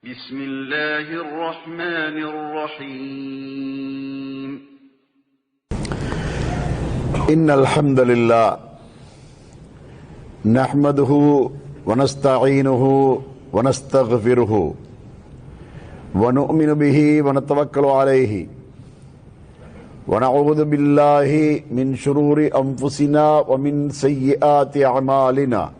بسم الله الرحمن الرحيم. إن الحمد لله نحمده ونستعينه ونستغفره ونؤمن به ونتوكل عليه ونعوذ بالله من شرور أنفسنا ومن سيئات أعمالنا.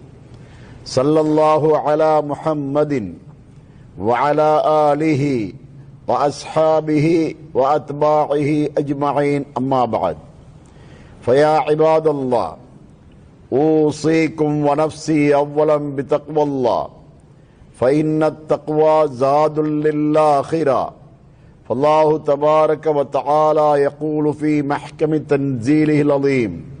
صلی اللہ علی محمد وعلی آلہ وأصحابه وأتباعه أجمعين أما بعد۔ فيا عباد الله أوصيكم ونفسي أولا بتقوى الله فإن التقوى زاد للآخرة فالله تبارك وتعالى يقول في محكم تنزيله العظيم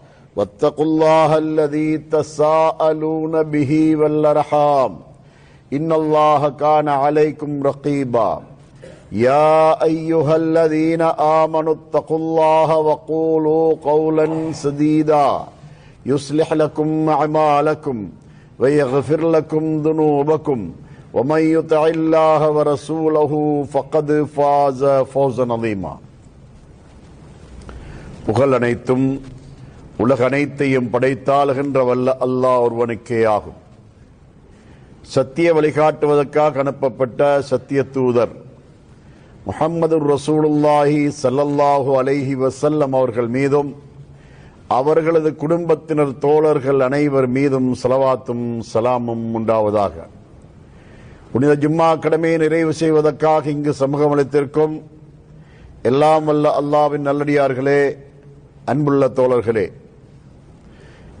واتقوا الله الذي تساءلون به والرحام إن الله كان عليكم رقيبا. يا أيها الذين آمنوا اتقوا الله وقولوا قولا سديدا. يصلح لكم أعمالكم ويغفر لكم ذنوبكم. ومن يطع الله ورسوله فقد فاز فوزا عظيما. புகழ் அனைத்தும் உலக அனைத்தையும் படைத்தாளுகின்ற வல்ல அல்லாஹ் ஒருவனுக்கே ஆகும். சத்திய வழிகாட்டுவதற்காக அனுப்பப்பட்ட சத்திய தூதர் முகம்மது ரசூலுல்லாஹி சல்லல்லாஹு அலைஹி வசல்லம் அவர்கள் மீதும் அவர்களது குடும்பத்தினர் தோழர்கள் அனைவர் மீதும் செலவாத்தும் சலாமும் உண்டாவதாக. புனித ஜும்மா கடமையை நிறைவு செய்வதற்காக இங்கு சமூகம் அளித்திருக்கும் எல்லாம் வல்ல அல்லாவின் நல்லடியார்களே அன்புள்ள தோழர்களே.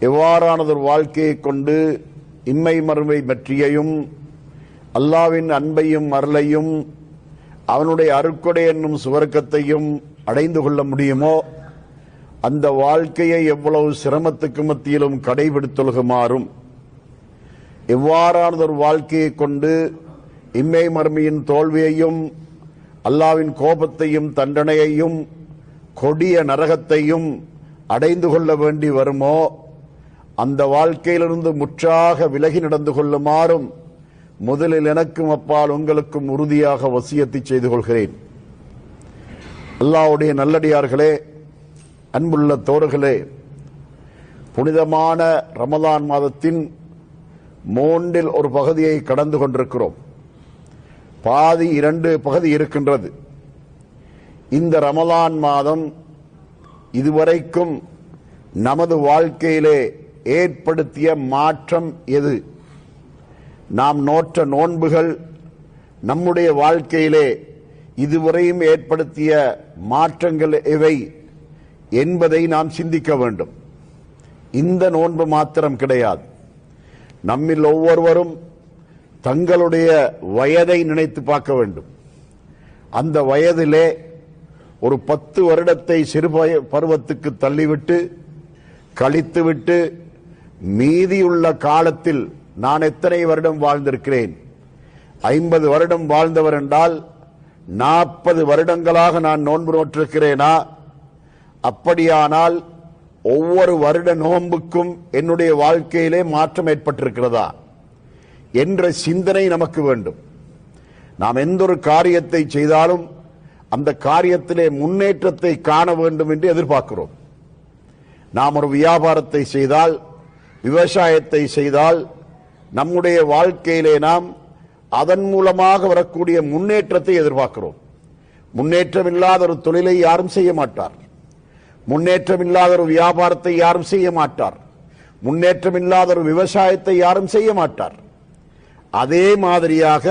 எவ்வாறானதொரு வாழ்க்கையை கொண்டு இம்மை மறுமை பற்றியையும் அல்லாவின் அன்பையும் அருளையும் அவனுடைய அருக்கொடை என்னும் சுவர்க்கத்தையும் அடைந்து கொள்ள முடியுமோ அந்த வாழ்க்கையை எவ்வளவு சிரமத்துக்கு மத்தியிலும் கடைபிடித்தொழுகுமாறும் எவ்வாறானதொரு வாழ்க்கையை கொண்டு இம்மை மருமையின் தோல்வியையும் அல்லாவின் கோபத்தையும் தண்டனையையும் கொடிய நரகத்தையும் அடைந்து கொள்ள வேண்டி வருமோ அந்த வாழ்க்கையிலிருந்து முற்றாக விலகி நடந்து கொள்ளுமாறும் முதலில் எனக்கும் அப்பால் உங்களுக்கும் உறுதியாக வசியத்தை செய்து கொள்கிறேன். அல்லாவுடைய நல்லடியார்களே அன்புள்ள தோர்களே புனிதமான ரமதான் மாதத்தின் மூன்றில் ஒரு பகுதியை கடந்து கொண்டிருக்கிறோம். பாதி இரண்டு பகுதி இருக்கின்றது. இந்த ரமலான் மாதம் இதுவரைக்கும் நமது வாழ்க்கையிலே ஏற்படுத்திய மாற்றம் எது? நாம் நோற்ற நோன்புகள் நம்முடைய வாழ்க்கையிலே இதுவரையும் ஏற்படுத்திய மாற்றங்கள் எவை என்பதை நாம் சிந்திக்க வேண்டும். இந்த நோன்பு மாத்திரம் கிடையாது. நம்மில் ஒவ்வொருவரும் தங்களுடைய வயதை நினைத்து பார்க்க வேண்டும். அந்த வயதிலே ஒரு பத்து வருடத்தை சிறு பருவத்துக்கு தள்ளிவிட்டு கழித்துவிட்டு மீதியுள்ள காலத்தில் நான் எத்தனை வருடம் வாழ்ந்திருக்கிறேன்? ஐம்பது வருடம் வாழ்ந்தவர் என்றால் நாற்பது வருடங்களாக நான் நோன்பு நோற்றிருக்கிறேனா? அப்படியானால் ஒவ்வொரு வருட நோன்புக்கும் என்னுடைய வாழ்க்கையிலே மாற்றம் ஏற்பட்டிருக்கிறதா? என்ற சிந்தனை நமக்கு வேண்டும். நாம் எந்த ஒரு காரியத்தை செய்தாலும் அந்த காரியத்திலே முன்னேற்றத்தை காண வேண்டும் என்று எதிர்பார்க்கிறோம். நாம் ஒரு வியாபாரத்தை செய்தால் விவசாயத்தை செய்தால் நம்முடைய வாழ்க்கையிலே நாம் அதன் மூலமாக வரக்கூடிய முன்னேற்றத்தை எதிர்பார்க்கிறோம். முன்னேற்றம் இல்லாத ஒரு தொழிலை யாரும் செய்ய மாட்டார். முன்னேற்றம் இல்லாத ஒரு வியாபாரத்தை யாரும் செய்ய மாட்டார். முன்னேற்றம் இல்லாத ஒரு விவசாயத்தை யாரும் செய்ய மாட்டார். அதே மாதிரியாக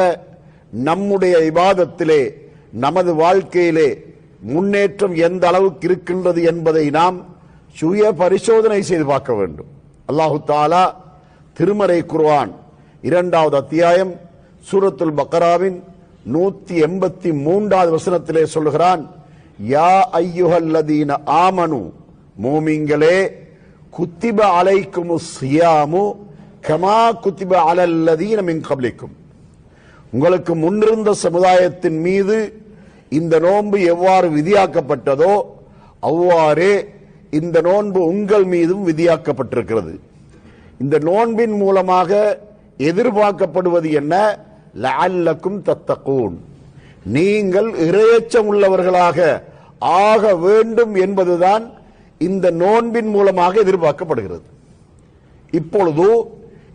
நம்முடைய இபாதத்திலே நமது வாழ்க்கையிலே முன்னேற்றம் எந்த அளவுக்கு இருக்கின்றது என்பதை நாம் சுய பரிசோதனை செய்து பார்க்க வேண்டும். அல்லாஹு தாலா திருமறை குர்வான் இரண்டாவது அத்தியாயம் சூரத்துல் பக்கராவின் நூத்தி எண்பத்தி மூன்றாவது வசனத்திலே சொல்லுகிறான் யா ஐயுஹல்லதீன ஆமனு மூமிங்களே குத்திப அலைக்கும் சியாமு கமா குத்திப அலல்லதீன மின் கபலிக்கும் உங்களுக்கு முன்னிருந்த சமுதாயத்தின் மீது இந்த நோன்பு எவ்வாறு விதியாக்கப்பட்டதோ அவ்வாறே இந்த நோன்பு உங்கள் மீதும் விதியாக்கப்பட்டிருக்கிறது. இந்த நோன்பின் மூலமாக எதிர்பார்க்கப்படுவது என்ன? லஅல்லக்கும் தத்தகூன். நீங்கள் இரையச்சம் உள்ளவர்களாக ஆக வேண்டும் என்பதுதான் இந்த நோன்பின் மூலமாக எதிர்பார்க்கப்படுகிறது. இப்பொழுது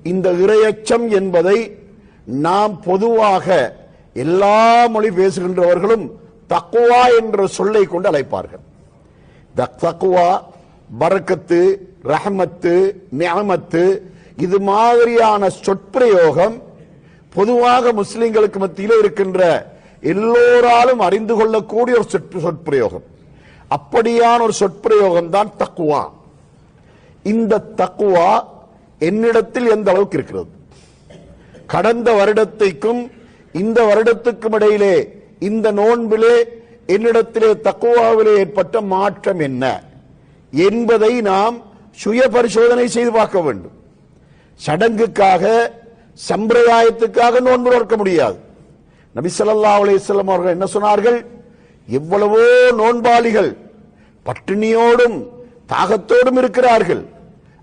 இந்த இரையச்சம் என்பதை நாம் பொதுவாக எல்லா மொழி பேசுகின்றவர்களும் தக்குவா என்ற சொல்லை கொண்டு அழைப்பார்கள். தக்வா தக்குவா பரக்கத்து ரஹமத்து நியமத்து இது மாதிரியான சொற்பிரயோகம் பொதுவாக முஸ்லிம்களுக்கு மத்தியில் இருக்கின்ற எல்லோராலும் அறிந்து கொள்ளக்கூடிய ஒரு சொற்பிரயோகம். அப்படியான ஒரு சொற்பிரயோகம் தான் தக்குவா இந்த தக்குவா என்னிடத்தில் எந்த அளவுக்கு இருக்கிறது? கடந்த வருடத்தைக்கும் இந்த வருடத்துக்கும் இடையிலே இந்த நோன்பிலே என்னிடத்திலே தக்குவாவிலே ஏற்பட்ட மாற்றம் என்ன? என்பதை நாம் சுய பரிசோதனை செய்து பார்க்க வேண்டும். சடங்குக்காக சம்பிரதாயத்துக்காக நோன்பு நோக்க முடியாது. நபிசல்லா ஸல்லல்லாஹு அவர்கள் என்ன சொன்னார்கள்? எவ்வளவோ நோன்பாளிகள் பட்டினியோடும் தாகத்தோடும் இருக்கிறார்கள்.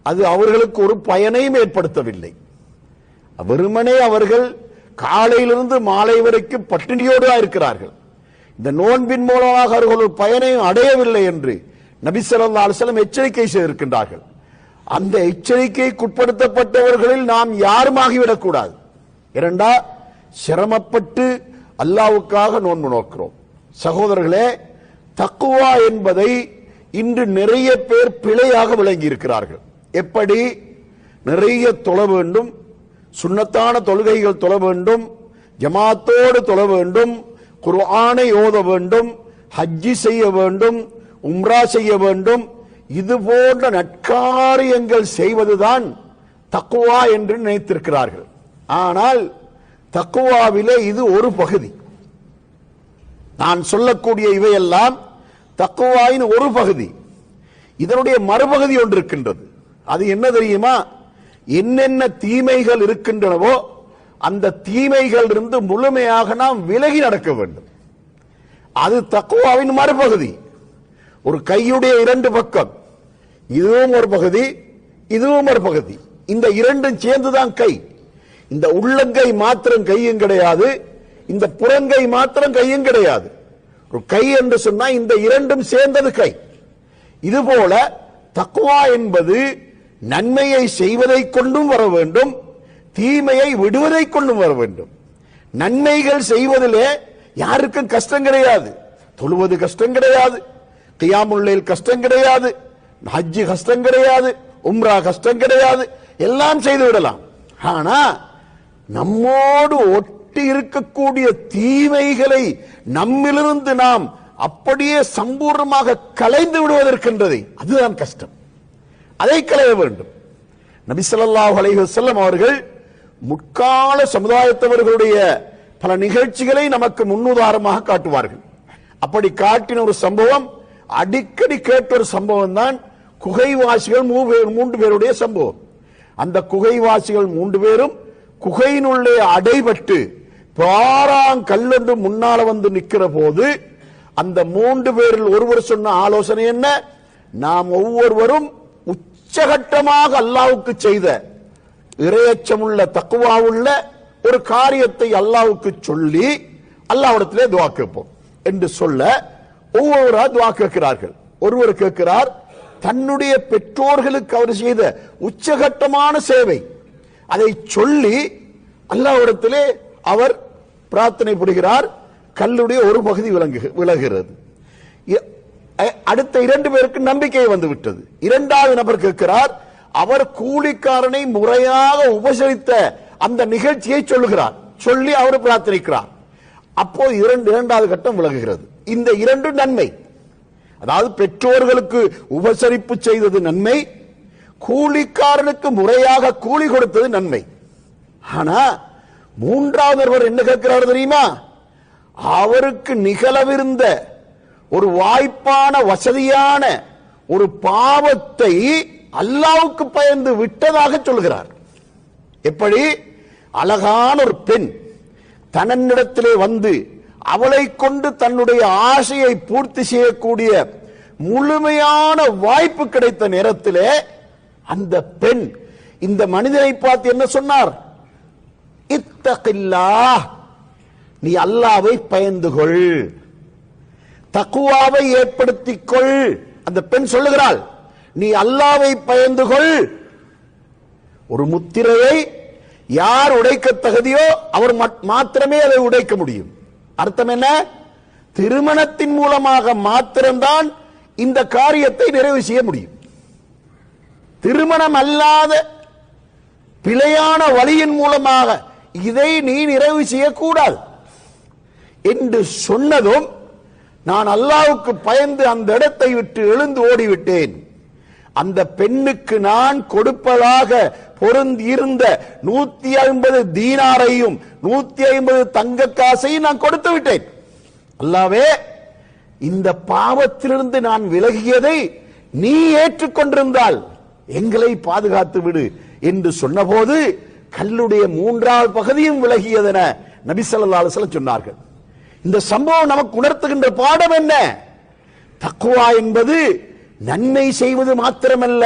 அது அவர்களுக்கு ஒரு பயனையும் ஏற்படுத்தவில்லை. வெறுமனே அவர்கள் காலையிலிருந்து மாலை வரைக்கும் பட்டினியோடு இருக்கிறார்கள். இந்த நோன்பின் மூலமாக அவர்கள் ஒரு பயனையும் அடையவில்லை என்று நபிசல்லா அலுவலம் எச்சரிக்கை செய்திருக்கின்றார்கள். அந்த எச்சரிக்கைக்குட்படுத்தப்பட்டவர்களில் நாம் யாரும் ஆகிவிடக்கூடாது. இரண்டா சிரமப்பட்டு அல்லாவுக்காக நோன்பு நோக்கிறோம். சகோதரர்களே தக்குவா என்பதை இன்று நிறைய பேர் பிழையாக விளங்கி இருக்கிறார்கள் எப்படி? நிறைய தொழ வேண்டும் சுண்ணத்தான தொழுகைகள் தொழ வேண்டும் ஜமாத்தோடு தொழ வேண்டும் குர்ஆனை ஓத வேண்டும் ஹஜ்ஜி செய்ய வேண்டும் உம்ரா செய்ய வேண்டும். இது போன்ற நற்காரியங்கள் செய்வதுதான் தக்குவா என்று நினைத்திருக்கிறார்கள். ஆனால் தக்குவாவிலே இது ஒரு பகுதி. நான் சொல்லக்கூடிய இவையெல்லாம் தக்குவாயின் ஒரு பகுதி. இதனுடைய மறுபகுதி ஒன்று இருக்கின்றது. அது என்ன தெரியுமா? என்னென்ன தீமைகள் இருக்கின்றனவோ அந்த தீமைகள் இருந்து முழுமையாக நாம் விலகி நடக்க வேண்டும். அது தக்குவாவின் மறுபகுதி. ஒரு கையுடைய இரண்டு பக்கம். இதுவும் ஒரு பகுதி இதுவும் ஒரு பகுதி. இந்த இரண்டும் சேர்ந்துதான் கை. இந்த உள்ளங்கை மாத்திரம் கையும் கிடையாது இந்த புறங்கை மாத்திரம் கையும் கிடையாது. ஒரு கை என்று சொன்னா இந்த இரண்டும் சேர்ந்தது கை. இதுபோல தக்குவா என்பது நன்மையை செய்வதை கொண்டும் வர வேண்டும் தீமையை விடுவதை கொண்டு வர வேண்டும். நன்மைகள் செய்வதிலே யாருக்கும் கஷ்டம் கிடையாது. தொழுவது கஷ்டம் கிடையாது. கியாமுல்லைல் கஷ்டம் கிடையாது. ஹஜ்ஜு கஷ்டம் கிடையாது. உம்ரா கஷ்டம் கிடையாது. எல்லாம் செய்து விடலாம். ஆனா நம்மோடு ஒட்டி இருக்கக்கூடிய தீமைகளை நம்மிலிருந்து நாம் அப்படியே சம்பூர்ணமாக கலைந்து விடுவதற்கின்றதை. அதுதான் கஷ்டம். அதை களைய வேண்டும். நபிசல்லாஹ் அலைஹசல்லம் அவர்கள் முற்கால சமுதாயத்தவர்களுடைய பல நிகழ்ச்சிகளை நமக்கு முன்னுதாரணமாக காட்டுவார்கள். அப்படி காட்டின ஒரு சம்பவம் அடிக்கடி கேட்ட ஒரு சம்பவம் தான் குகைவாசிகள் மூன்று பேருடைய சம்பவம். அந்த குகைவாசிகள் மூன்று பேரும் குகையினுள்ளே அடைபட்டு பாராங்கல்லென்று முன்னால வந்து நிற்கிற போது அந்த மூன்று பேரில் ஒருவர் சொன்ன ஆலோசனை என்ன? நாம் ஒவ்வொருவரும் உச்சகட்டமாக அல்லாவுக்கு செய்த இரையச்சமுள்ள தக்குவாவுள்ள ஒரு காரியத்தை அல்லாவுக்கு சொல்லி அல்லாவிடத்திலே துவா கேட்போம் என்று சொல்ல ஒவ்வொருவரா துவா கேட்கிறார்கள். ஒருவர் கேட்கிறார் தன்னுடைய பெற்றோர்களுக்கு அவர் செய்த உச்சகட்டமான சேவை. அதை சொல்லி அல்லாவிடத்திலே அவர் பிரார்த்தனை புரிகிறார் கல்லுடைய ஒரு பகுதி விளங்கு விலகிறது அடுத்த இரண்டு பேருக்கு நம்பிக்கை வந்து விட்டது இரண்டாவது நபர் கேட்கிறார் அவர் கூலிக்காரனை முறையாக உபசரித்த அந்த நிகழ்ச்சியை சொல்லுகிறார். சொல்லி அவர் பிரார்த்தனிக்கிறார் அப்போ இரண்டு இரண்டாவது கட்டம் விலகுகிறது. இந்த இரண்டு நன்மை அதாவது பெற்றோர்களுக்கு உபசரிப்பு செய்தது நன்மை கூலிக்காரனுக்கு முறையாக கூலி கொடுத்தது நன்மை. ஆனா மூன்றாவது ஒருவர் என்ன கேட்கிறார் தெரியுமா? அவருக்கு நிகழவிருந்த ஒரு வாய்ப்பான வசதியான ஒரு பாவத்தை அல்லாவுக்கு பயந்து விட்டதாக சொல்கிறார். எப்படி? அழகான ஒரு பெண் தன்னிடத்திலே வந்து அவளை கொண்டு தன்னுடைய ஆசையை பூர்த்தி செய்யக்கூடிய முழுமையான வாய்ப்பு கிடைத்த நேரத்திலே அந்த பெண் இந்த மனிதனை பார்த்து என்ன சொன்னார்? இத்தகில்லா நீ அல்லாவை பயந்து கொள். தக்குவாவை ஏற்படுத்திக் கொள். அந்த பெண் சொல்லுகிறாள். நீ அல்லாவை பயந்து கொள். ஒரு முத்திரையை யார் உடைக்க தகுதியோ அவர் மாத்திரமே அதை உடைக்க முடியும். அர்த்தம் என்ன? திருமணத்தின் மூலமாக மாத்திரம்தான் இந்த காரியத்தை நிறைவு செய்ய முடியும். திருமணம் அல்லாத பிழையான வழியின் மூலமாக இதை நீ நிறைவு செய்யக்கூடாது. என்று சொன்னதும் நான் அல்லாவுக்கு பயந்து அந்த இடத்தை விட்டு எழுந்து ஓடிவிட்டேன். அந்த பெண்ணுக்கு நான் கொடுப்பதாக பொருந்தியிருந்த நூத்தி ஐம்பது தீனாரையும் நூத்தி ஐம்பது தங்க காசையும் நான் கொடுத்து விட்டேன். அல்லாவே இந்த பாவத்திலிருந்து நான் விலகியதை நீ ஏற்றுக்கொண்டிருந்தால் எங்களை பாதுகாத்து விடு என்று சொன்னபோது கல்லுடைய மூன்றாவது பகுதியும் விலகியதென நபிசல்லா சொன்னார்கள். இந்த சம்பவம் நமக்கு உணர்த்துகின்ற பாடம் என்ன? தக்குவா என்பது நன்மை செய்வது மாத்திரமல்ல.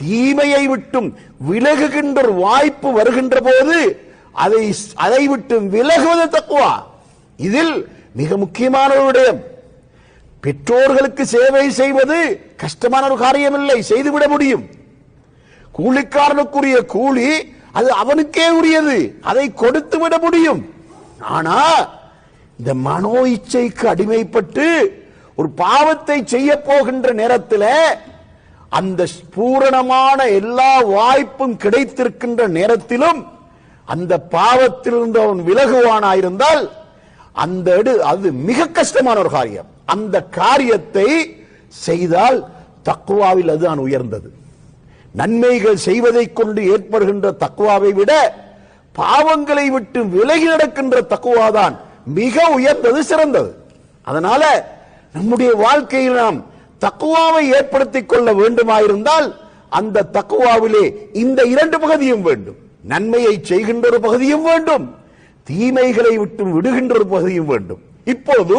தீமையை விட்டும் விலகுகின்ற ஒரு வாய்ப்பு வருகின்ற போது அதை அதை விட்டு விலகுவது தக்குவா? இதில் மிக முக்கியமான ஒரு விடயம். பெற்றோர்களுக்கு சேவை செய்வது கஷ்டமான ஒரு காரியம் இல்லை செய்துவிட முடியும். கூலிக்காரனுக்குரிய கூலி அது அவனுக்கே உரியது அதை கொடுத்து விட முடியும். ஆனா இந்த மனோ இச்சைக்கு அடிமைப்பட்டு ஒரு பாவத்தை செய்ய போகின்ற நேரத்தில் அந்த பூரணமான எல்லா வாய்ப்பும் கிடைத்திருக்கின்ற நேரத்திலும் அந்த பாவத்திலிருந்து அவன் விலகுவானாயிருந்தால் அந்த இடு அது மிக கஷ்டமான ஒரு காரியம். அந்த காரியத்தை செய்தால் தக்குவாவில் அதுதான் உயர்ந்தது. நன்மைகள் செய்வதைக் கொண்டு ஏற்படுகின்ற தக்குவாவை விட பாவங்களை விட்டு விலகி நடக்கின்ற தக்குவாதான் மிக உயர்ந்தது சிறந்தது. அதனால நம்முடைய வாழ்க்கையில் நாம் தக்குவாவை ஏற்படுத்திக் கொள்ள வேண்டுமாயிருந்தால் அந்த தக்குவாவிலே இந்த இரண்டு பகுதியும் வேண்டும். நன்மையை செய்கின்ற ஒரு பகுதியும் வேண்டும். தீமைகளை விட்டு விடுகின்ற ஒரு பகுதியும் வேண்டும். இப்போது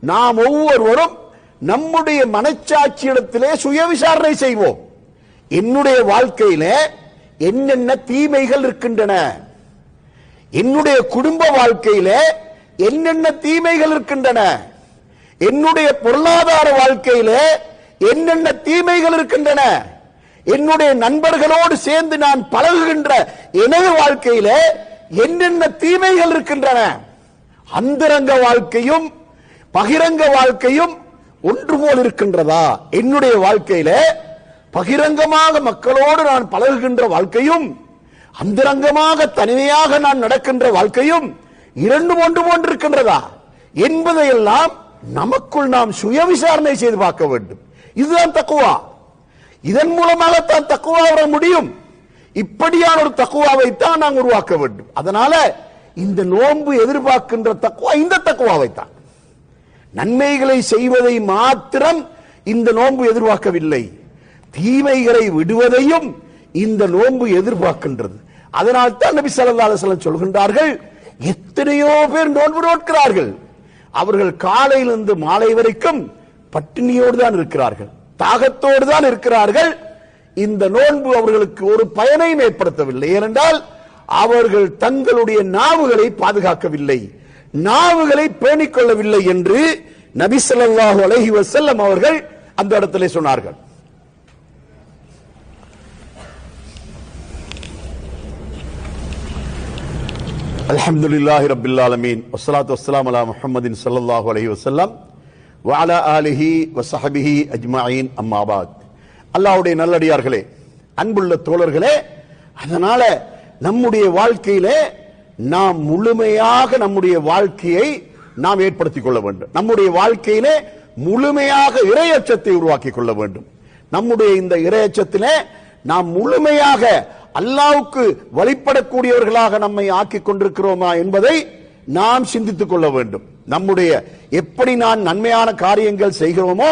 நாம் ஒவ்வொருவரும் நம்முடைய மனச்சாட்சியிடத்திலே சுய விசாரணை செய்வோம். என்னுடைய வாழ்க்கையில என்னென்ன தீமைகள் இருக்கின்றன? என்னுடைய குடும்ப வாழ்க்கையில என்னென்ன தீமைகள் இருக்கின்றன? என்னுடைய பொருளாதார வாழ்க்கையில என்னென்ன தீமைகள் இருக்கின்றன என்னுடைய நண்பர்களோடு சேர்ந்து நான் பழகுகின்ற எனது வாழ்க்கையில என்னென்ன தீமைகள் இருக்கின்றன அந்தரங்க வாழ்க்கையும் பகிரங்க வாழ்க்கையும் ஒன்று போல் இருக்கின்றதா? என்னுடைய வாழ்க்கையில பகிரங்கமாக மக்களோடு நான் பழகுகின்ற வாழ்க்கையும் அந்தரங்கமாக தனிமையாக நான் நடக்கின்ற வாழ்க்கையும் இரண்டும் ஒன்று போன்று இருக்கின்றதா? என்பதையெல்லாம் நமக்குள் நாம் சுய விசாரணை செய்து பார்க்க வேண்டும். இதுதான் தக்குவா. இதன் மூலமாகத்தான் தக்குவா வர முடியும். இப்படியான ஒரு தக்குவாவை தான் நாம் உருவாக்க வேண்டும். அதனால இந்த நோன்பு எதிர்பார்க்கின்ற தக்குவா இந்த தக்குவாவை தான் நன்மைகளை செய்வதை மாத்திரம் இந்த நோன்பு எதிர்பார்க்கவில்லை. தீமைகளை விடுவதையும் இந்த நோன்பு எதிர்பார்க்கின்றது. அதனால் தான் நபி ஸல்லல்லாஹு சொல்கின்றார்கள் எத்தனையோ பேர் நோன்பு நோட்கிறார்கள். அவர்கள் காலையிலிருந்து மாலை வரைக்கும் பட்டினியோடு தான் இருக்கிறார்கள் தாகத்தோடு தான் இருக்கிறார்கள். இந்த நோன்பு அவர்களுக்கு ஒரு பயனையும் ஏற்படுத்தவில்லை. ஏனென்றால் அவர்கள் தங்களுடைய நாவுகளை பாதுகாக்கவில்லை. நாவுகளை பேணிக்கொள்ளவில்லை என்று நபி ஸல்லல்லாஹு அலைஹி அவர்கள் அந்த இடத்திலே சொன்னார்கள். அல்ஹம்துலில்லாஹி ரபில் ஆலமீன். வசலாத் வசலாம் அலா முஹம்மதின் சல்லாஹு அலஹி வசல்லாம் வாலா ஆலிஹி வசஹபிஹி அஜ்மாயின். அம்மாபாத் அல்லாவுடைய நல்லடியார்களே அன்புள்ள தோழர்களே அதனால நம்முடைய வாழ்க்கையிலே நாம் முழுமையாக நம்முடைய வாழ்க்கையை நாம் ஏற்படுத்திக் கொள்ள வேண்டும். நம்முடைய வாழ்க்கையிலே முழுமையாக இரையச்சத்தை உருவாக்கி கொள்ள வேண்டும். நம்முடைய இந்த இரையச்சத்திலே நாம் முழுமையாக அல்லாவுக்கு வழிபடக்கூடியவர்களாக நம்மை ஆக்கிக் கொண்டிருக்கிறோமா என்பதை நாம் சிந்தித்துக் கொள்ள வேண்டும். நம்முடைய எப்படி நான் நன்மையான காரியங்கள் செய்கிறோமோ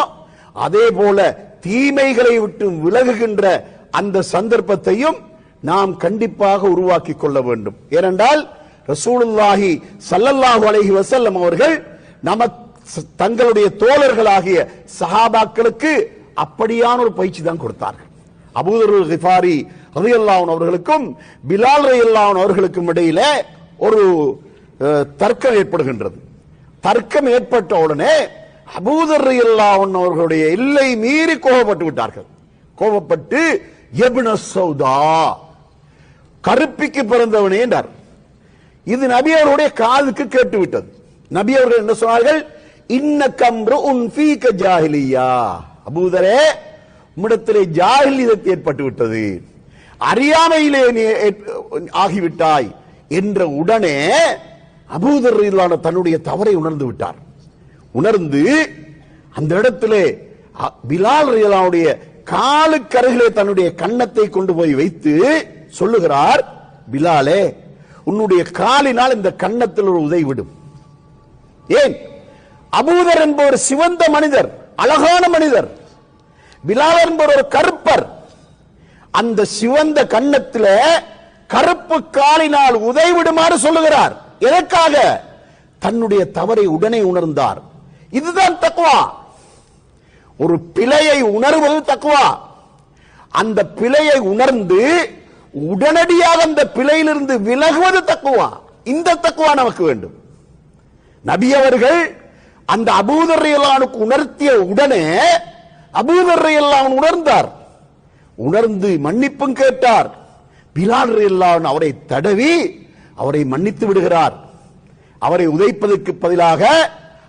அதே போல தீமைகளை விட்டு விலகுகின்ற அந்த சந்தர்ப்பத்தையும் நாம் கண்டிப்பாக உருவாக்கி கொள்ள வேண்டும். ஏனென்றால் ரசூலுல்லாஹி சல்லல்லாஹு அலைஹி வசல்லம் அவர்கள் நம தங்களுடைய தோழர்களாகிய சஹாபாக்களுக்கு அப்படியான ஒரு பயிற்சி தான் கொடுத்தார்கள். அபூதருல் கிஃபாரி ரலியல்லாஹு அவர்களுக்கும் பிலால் ரலியல்லாஹு அவர்களுக்கும் இடையில ஒரு தர்க்கம் ஏற்படுகின்றது. தர்க்கம் ஏற்பட்ட உடனே அபூதர் ரலியல்லாஹு அவர்களுடைய எல்லை மீறி கோபப்பட்டு விட்டார்கள். கோபப்பட்டு எபின சௌதா கருப்பிக்கு பிறந்தவனே என்றார். இது நபி அவருடைய காதுக்கு கேட்டு விட்டது நபி அவர்கள் என்ன சொன்னார்கள்? இன்ன கம்ரு உன் ஃபீக ஜாஹிலியா. அபூதரே உம்மிடத்திலே ஜாஹிலியத் ஏற்பட்டு விட்டது அறியாமையிலே நீ ஆகிவிட்டாய் என்ற உடனே அபூதர் ரீதியிலான தன்னுடைய தவறை உணர்ந்து விட்டார். உணர்ந்து அந்த இடத்திலே அ- பிலால் காலுக்கு காலுக்கருகிலே தன்னுடைய கன்னத்தை கொண்டு போய் வைத்து சொல்லுகிறார் பிலாலே உன்னுடைய காலினால் இந்த கன்னத்தில் ஒரு உதை விடும். ஏன்? அபூதர் என்பவர் சிவந்த மனிதர் அழகான மனிதர். பிலால் என்பவர் ஒரு கருப்பர். அந்த சிவந்த கண்ணத்தில் கருப்பு காலினால் உதைவிடுமாறு சொல்லுகிறார். எதற்காக? தன்னுடைய தவறை உடனே உணர்ந்தார். இதுதான் தக்குவா ஒரு பிழையை உணர்வது தக்குவா அந்த பிழையை உணர்ந்து உடனடியாக அந்த பிழையிலிருந்து விலகுவது தக்குவா இந்த தக்குவா நமக்கு வேண்டும். நபி அவர்கள் அந்த அபூதர் உணர்த்திய உடனே அபூதரையல்லான் உணர்ந்தார். உணர்ந்து மன்னிப்பும் கேட்டார். பிலால் எல்லாம் அவரை தடவி அவரை மன்னித்து விடுகிறார். அவரை உதைப்பதற்கு பதிலாக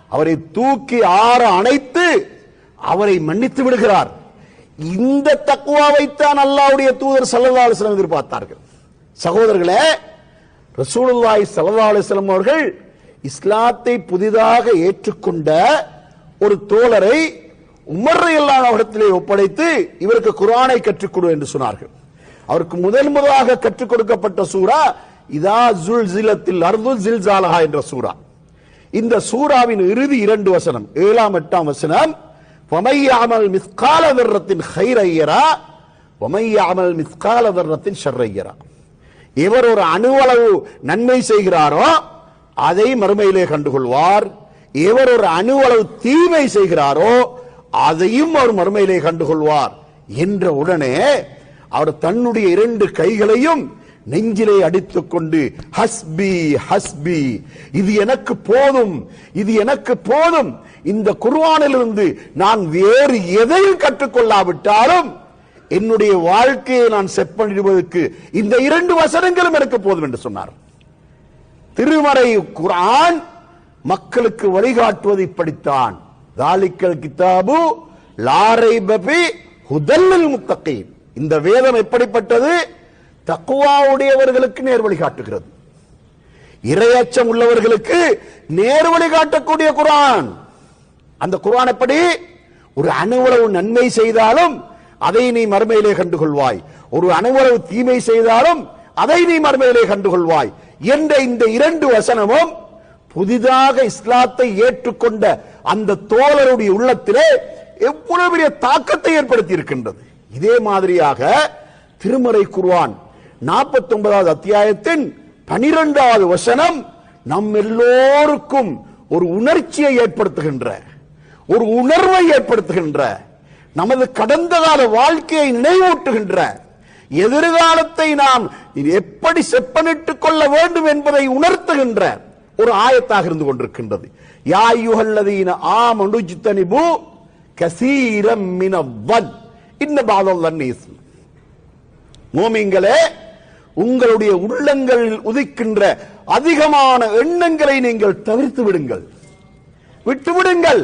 அவரை தூக்கி ஆற அணைத்து அவரை மன்னித்து விடுகிறார். இந்த தக்குவாவைத்தான் அல்லாவுடைய தூதர் சல்லா அலுவலம் எதிர்பார்த்தார்கள். சகோதரர்களே ரசூலுல்லாய் சல்லா அலுவலம் அவர்கள் இஸ்லாத்தை புதிதாக ஏற்றுக்கொண்ட ஒரு தோழரை உமர் இல்லாத அவரிடத்திலே ஒப்படைத்து இவருக்கு குரானை கற்றுக் கொடு என்று சொன்னார்கள். அவருக்கு முதல் முதலாக கற்றுக் கொடுக்கப்பட்ட சூரா இதா ஜுல்சிலத்தில் அர்துல் ஜில்சாலஹா என்ற சூரா இந்த சூராவின் இறுதி இரண்டு வசனம் ஏழாம் எட்டாம் வசனம் வமையாமல் மிஸ்கால வர்றத்தின் ஹைரையரா வமையாமல் மிஸ்கால வர்றத்தின் ஷர்ரையரா இவர் ஒரு அணுவளவு நன்மை செய்கிறாரோ அதை மறுமையிலே கண்டுகொள்வார். இவர் ஒரு அணுவளவு தீமை செய்கிறாரோ அதையும் அவர் மறுமையிலே கண்டுகொள்வார் என்ற உடனே அவர் தன்னுடைய இரண்டு கைகளையும் நெஞ்சிலே அடித்துக் கொண்டு ஹஸ்பி ஹஸ்பி இது எனக்கு போதும் இது எனக்கு போதும் இந்த குர்வானிலிருந்து நான் வேறு எதையும் கற்றுக்கொள்ளாவிட்டாலும் என்னுடைய வாழ்க்கையை நான் செப்பனிடுவதற்கு இந்த இரண்டு வசனங்களும் எனக்கு போதும் என்று சொன்னார். திருமறை குரான் மக்களுக்கு வழிகாட்டுவது இப்படித்தான் தாலிக்கல் கிதாபு லாரை பபி ஹுதல்லில் முத்தகீம் இந்த வேதம் எப்படிப்பட்டது? தக்குவாவுடையவர்களுக்கு நேர் வழிகாட்டுகிறது இரையச்சம் உள்ளவர்களுக்கு நேர் வழிகாட்டக்கூடிய குரான். அந்த குரான் எப்படி? ஒரு அணுவளவு நன்மை செய்தாலும் அதை நீ மறுமையிலே கண்டுகொள்வாய். ஒரு அணுவளவு தீமை செய்தாலும் அதை நீ மறுமையிலே கண்டுகொள்வாய். என்ற இந்த இரண்டு வசனமும் புதிதாக இஸ்லாத்தை ஏற்றுக்கொண்ட அந்த தோழருடைய உள்ளத்திலே எவ்வளவு பெரிய தாக்கத்தை ஏற்படுத்தி இருக்கின்றது இதே மாதிரியாக திருமறை குருவான் நாற்பத்தி ஒன்பதாவது அத்தியாயத்தின் பனிரெண்டாவது வசனம் நம் எல்லோருக்கும் ஒரு உணர்ச்சியை ஏற்படுத்துகின்ற ஒரு உணர்வை ஏற்படுத்துகின்ற நமது கடந்த கால வாழ்க்கையை நினைவூட்டுகின்ற எதிர்காலத்தை நாம் எப்படி செப்பனிட்டுக் கொள்ள வேண்டும் என்பதை உணர்த்துகின்ற ஒரு ஆயத்தாக இருந்து கொண்டிருக்கின்றது. யா யுஹல்லதீன ஆமனு ஜித்தனிபு கசீரம் மினவன் இன்ன பாதல் மூமிங்களே உங்களுடைய உள்ளங்களில் உதிக்கின்ற அதிகமான எண்ணங்களை நீங்கள் தவிர்த்து விடுங்கள் விட்டு விடுங்கள்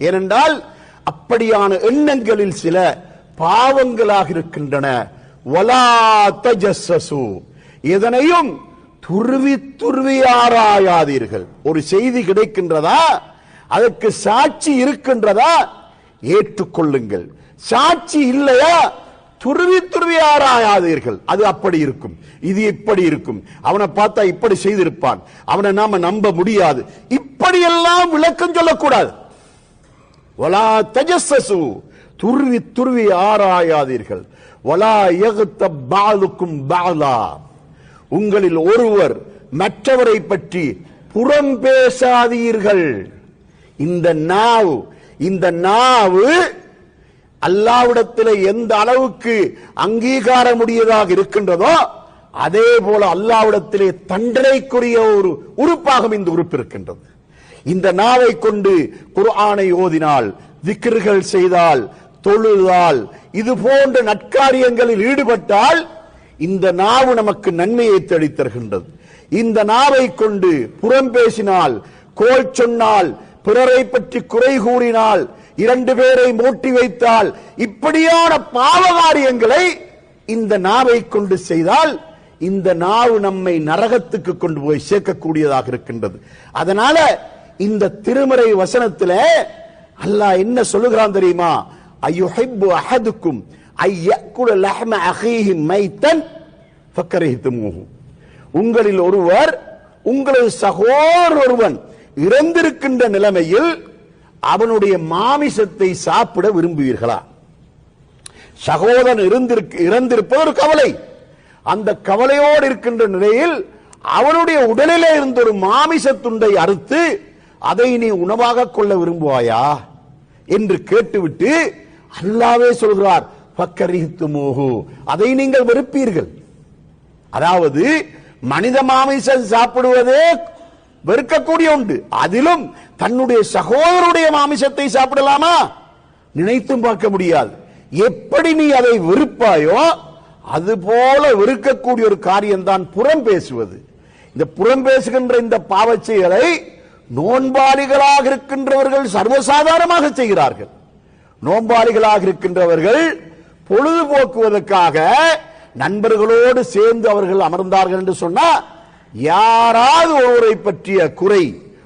ஏனென்றால் அப்படியான எண்ணங்களில் சில பாவங்களாக இருக்கின்றன எதனையும் துருவி துருவி ஆராயாதீர்கள். ஒரு செய்தி கிடைக்கின்றதா? அதற்கு சாட்சி இருக்கின்றதா? ஏற்றுக்கொள்ளுங்கள். சாட்சி இல்லையா? துருவி துருவி ஆராயாதீர்கள். அது அப்படி இருக்கும். இது இப்படி இருக்கும். அவனை பார்த்தா இப்படி செய்திருப்பான். அவனை நாம நம்ப முடியாது. இப்படியெல்லாம் விளக்கம் சொல்லக்கூடாது. வலா தஜஸ்ஸசு. துருவி துருவி ஆராயாதீர்கள். வலா எகுத்த பாலுக்கும் பாலா. உங்களில் ஒருவர் மற்றவரை பற்றி புறம் பேசாதீர்கள். இந்த நாவு இந்த நாவு அல்லாவிடத்தில் எந்த அளவுக்கு அங்கீகாரமுடையதாக இருக்கின்றதோ அதே போல அல்லாவிடத்திலே தண்டனைக்குரிய ஒரு உறுப்பாகவும் இந்த உறுப்பு இருக்கின்றது. இந்த நாவை கொண்டு குர்ஆனை ஓதினால் திக்ருகள் செய்தால் தொழுதால் இது போன்ற நற்காரியங்களில் ஈடுபட்டால் இந்த நாவு நமக்கு நன்மையை தேடித் தருகின்றது இந்த நாவை கொண்டு புறம் பேசினால் கோல் சொன்னால் பிறரை பற்றி குறை கூறினால் இரண்டு பேரை மூட்டி வைத்தால் இப்படியான பாவகாரியங்களை இந்த நாவை கொண்டு செய்தால் இந்த நாவு நம்மை நரகத்துக்கு கொண்டு போய் சேர்க்கக்கூடியதாக இருக்கின்றது. அதனால இந்த திருமறை வசனத்துல அல்லாஹ் என்ன சொல்லுகிறான் தெரியுமா? ஐயோ அஹதுக்கும் ஐயக்குல லஹ்ம அகீஹின் மைத்தன் ஃபக்கரிஹித்துமூஹு உங்களில் ஒருவர் உங்களது சகோதரர் ஒருவன் இறந்திருக்கின்ற நிலைமையில் அவனுடைய மாமிசத்தை சாப்பிட விரும்புவீர்களா? சகோதரன் இருந்திருக்கு இறந்திருப்பது ஒரு கவலை. அந்த கவலையோடு இருக்கின்ற நிலையில் அவனுடைய உடலிலே இருந்த ஒரு மாமிச துண்டை அறுத்து அதை நீ உணவாக கொள்ள விரும்புவாயா? என்று கேட்டுவிட்டு அல்லாவே சொல்கிறார் பக்கரித்துமோகு அதை நீங்கள் வெறுப்பீர்கள். அதாவது மனித மாமிசம் சாப்பிடுவதே வெறுக்கக்கூடிய உண்டு. அதிலும் தன்னுடைய சகோதரருடைய மாமிசத்தை சாப்பிடலாமா? நினைத்தும் பார்க்க முடியாது. எப்படி நீ அதை வெறுப்பாயோ அது போல வெறுக்கக்கூடிய ஒரு காரியம்தான் புறம் பேசுவது. இந்த புறம் பேசுகின்ற இந்த பாவச் செயலை நோன்பாளிகளாக இருக்கின்றவர்கள் சர்வசாதாரணமாக செய்கிறார்கள். நோன்பாளிகளாக இருக்கின்றவர்கள் பொழுதுபோக்குவதற்காக நண்பர்களோடு சேர்ந்து அவர்கள் அமர்ந்தார்கள் என்று சொன்னால் யாராவது ஒருவரை பற்றிய குறை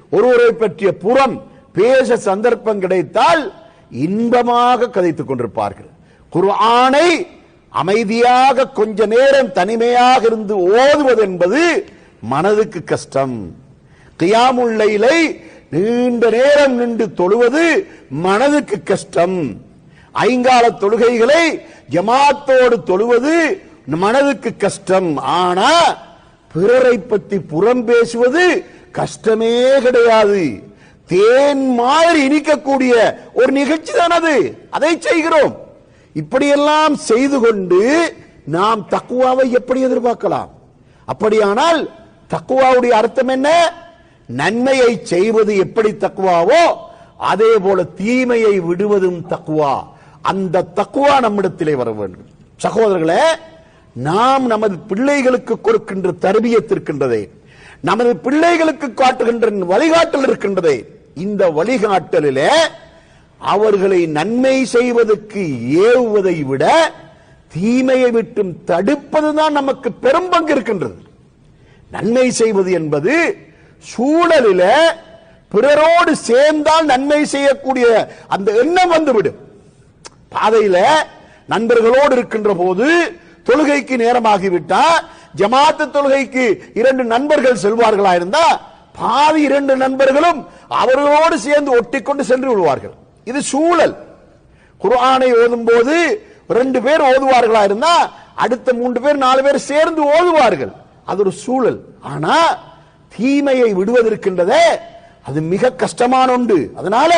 ஒருவரை பற்றிய புறம் பேச சந்தர்ப்பம் கிடைத்தால் இன்பமாக கதைத்துக் கொண்டிருப்பார்கள். குர்ஆனை அமைதியாக கொஞ்ச நேரம் தனிமையாக இருந்து ஓதுவது என்பது மனதுக்கு கஷ்டம். கியாமுல்லைலை நீண்ட நேரம் நின்று தொழுவது மனதுக்கு கஷ்டம். ஐங்கால தொழுகைகளை ஜமாத்தோடு தொழுவது மனதுக்கு கஷ்டம். ஆனா பிறரை பற்றி புறம் பேசுவது கஷ்டமே கிடையாது. தேன் மாதிரி இனிக்கக்கூடிய ஒரு நிகழ்ச்சி தான் அது. அதை செய்கிறோம். இப்படியெல்லாம் செய்து கொண்டு நாம் தக்குவாவை எப்படி எதிர்பார்க்கலாம்? அப்படியானால் தக்குவாவுடைய அர்த்தம் என்ன? நன்மையை செய்வது எப்படி தக்குவாவோ அதே போல தீமையை விடுவதும் தக்குவா. அந்த தக்குவா நம்மிடத்திலே வர வேண்டும். சகோதரர்களே நாம் நமது பிள்ளைகளுக்கு கொடுக்கின்ற தர்பியத் இருக்கின்றதே நமது பிள்ளைகளுக்கு காட்டுகின்ற வழிகாட்டல் இருக்கின்றதே இந்த வழிகாட்டலிலே அவர்களை நன்மை செய்வதற்கு ஏவுவதை விட தீமையை விட்டும் தடுப்பதுதான் நமக்கு பெரும் பங்கு இருக்கின்றது. நன்மை செய்வது என்பது சூழலில பிறரோடு சேர்ந்தால் நன்மை செய்யக்கூடிய அந்த எண்ணம் வந்துவிடும். பாதையில நண்பர்களோடு இருக்கின்ற போது தொழுகைக்கு நேரமாகிவிட்டா ஜமாத்து தொழுகைக்கு இரண்டு நண்பர்கள் செல்வார்களா இருந்தா பாதி இரண்டு நண்பர்களும் அவர்களோடு சேர்ந்து ஒட்டிக்கொண்டு சென்று விடுவார்கள். இது சூழல். குர்ஆனை ஓதும் போது ரெண்டு பேர் ஓதுவார்களா இருந்தா அடுத்த மூன்று பேர் நாலு பேர் சேர்ந்து ஓதுவார்கள். அது ஒரு சூழல். ஆனா தீமையை விடுவதற்கின்றதே அது மிக கஷ்டமான ஒன்று. அதனால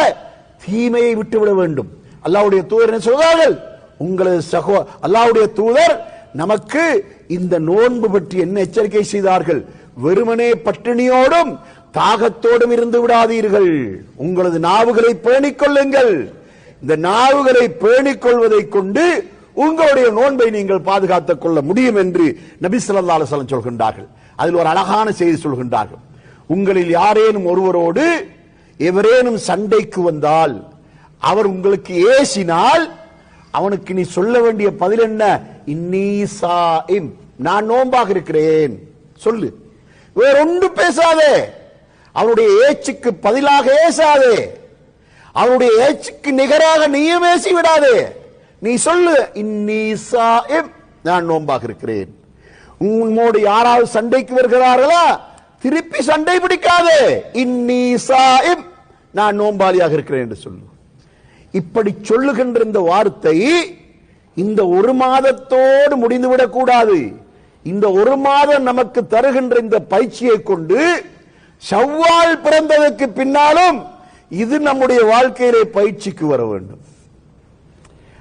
தீமையை விட்டுவிட வேண்டும். அல்லாவுடைய தூதர் என்ன சொல்கிறார்கள்? உங்களது சகோ அல்லாவுடைய தூதர் நமக்கு இந்த நோன்பு பற்றி என்ன எச்சரிக்கை செய்தார்கள்? வெறுமனே பட்டினியோடும் தாகத்தோடும் இருந்து விடாதீர்கள். உங்களது நாவுகளை பேணிக் கொள்ளுங்கள். இந்த நாவுகளை பேணிக் கொள்வதை கொண்டு உங்களுடைய நோன்பை நீங்கள் பாதுகாத்துக் கொள்ள முடியும் என்று நபி ஸல்லல்லாஹு சொல்கின்றார்கள். அதில் ஒரு அழகான செய்தி சொல்கின்றார்கள். உங்களில் யாரேனும் ஒருவரோடு எவரேனும் சண்டைக்கு வந்தால் அவர் உங்களுக்கு ஏசினால் அவனுக்கு நீ சொல்ல வேண்டிய பதில் என்ன? இன்னீ நான் நோன்பாக இருக்கிறேன். சொல்லு. வேற ஒன்று பேசாதே. அவனுடைய ஏச்சுக்கு பதிலாக ஏசாதே. அவனுடைய ஏச்சுக்கு நிகராக நீயும் ஏசி விடாதே நீ சொல்லு இன்னீ நான் நோன்பாக இருக்கிறேன். உன்னோடு யாராவது சண்டைக்கு வருகிறார்களா? திருப்பி சண்டை பிடிக்காதே. இன்னீ நான் நோம்பாளியாக இருக்கிறேன் என்று சொல்லு. இப்படி சொல்லுகின்ற இந்த வார்த்தை இந்த ஒரு மாதத்தோடு முடிந்துவிடக் கூடாது. இந்த ஒரு மாதம் நமக்கு தருகின்ற இந்த பயிற்சியை கொண்டு ஷவ்வால் பிறந்ததற்கு பின்னாலும் இது நம்முடைய வாழ்க்கையிலே பயிற்சிக்கு வர வேண்டும்.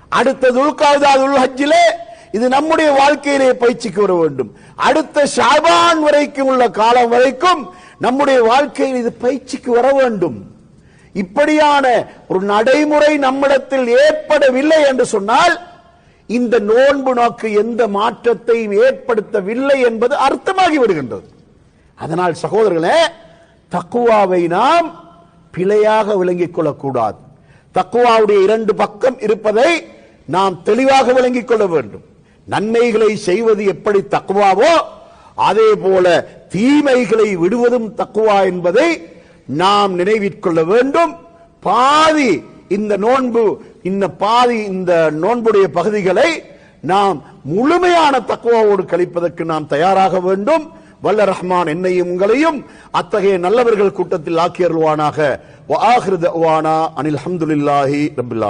அடுத்த துல்காதா துல் ஹஜ்ஜிலே இது நம்முடைய வாழ்க்கையிலே பயிற்சிக்கு வர வேண்டும். அடுத்த ஷாபான் வரைக்கும் உள்ள காலம் வரைக்கும் நம்முடைய வாழ்க்கையில் இது பயிற்சிக்கு வர வேண்டும். இப்படியான ஒரு நடைமுறை நம்மிடத்தில் ஏற்படவில்லை என்று சொன்னால் இந்த நோன்பு நோக்கு எந்த மாற்றத்தையும் ஏற்படுத்தவில்லை என்பது அர்த்தமாகி விடுகின்றது. அதனால் சகோதரர்களே தக்குவாவை நாம் பிழையாக விளங்கிக் கொள்ளக்கூடாது. தக்குவாவுடைய இரண்டு பக்கம் இருப்பதை நாம் தெளிவாக விளங்கிக் கொள்ள வேண்டும். நன்மைகளை செய்வது எப்படி தக்குவாவோ அதே போல தீமைகளை விடுவதும் தக்குவா என்பதை நாம் நினைவிற்கொள்ள வேண்டும். பாதி இந்த நோன்பு இந்த பாதி இந்த நோன்புடைய பகுதிகளை நாம் முழுமையான தக்குவாவோடு கழிப்பதற்கு நாம் தயாராக வேண்டும். வல்ல ரஹ்மான் என்னையும் உங்களையும் அத்தகைய நல்லவர்கள் கூட்டத்தில் ஆக்கியருவானாக அனில் அஹமதுல்லாஹி ரப்பில்